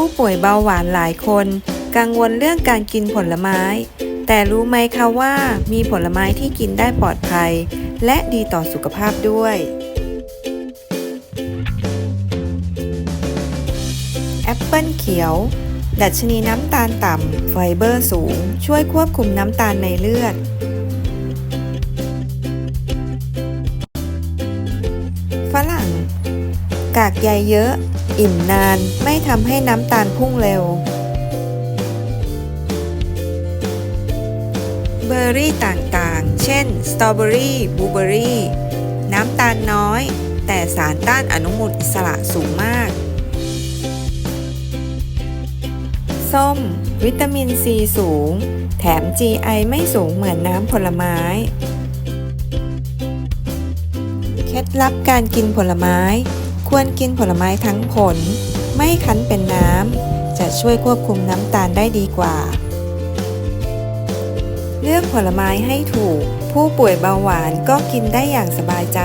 ผู้ป่วยเบาหวานหลายคน กังวลเรื่องการกินผลไม้ แต่รู้ไหมคะว่ามีผลไม้ที่กินได้ปลอดภัย และดีต่อสุขภาพด้วยแอปเปิลเขียว ดัชนีน้ำตาลต่ำ ไฟเบอร์สูง ช่วยควบคุมน้ำตาลในเลือด กากใยเยอะ อิ่มนานไม่ทำให้น้ำตาลพุ่งเร็ว เบอร์รี่ต่างๆ เช่น สตรอเบอรี่บลูเบอรี่ น้ำตาลน้อย แต่สารต้านอนุมูลอิสระสูงมาก ส้ม วิตามินซีสูง แถม GI ไม่สูงเหมือนน้ำผลไม้เคล็ดลับการกินผลไม้ ควรกินผลไม้ทั้งผล ไม่คั้นเป็นน้ำ จะช่วยควบคุมน้ำตาลได้ดีกว่า เลือกผลไม้ให้ถูก ผู้ป่วยเบาหวานก็กินได้อย่างสบายใจ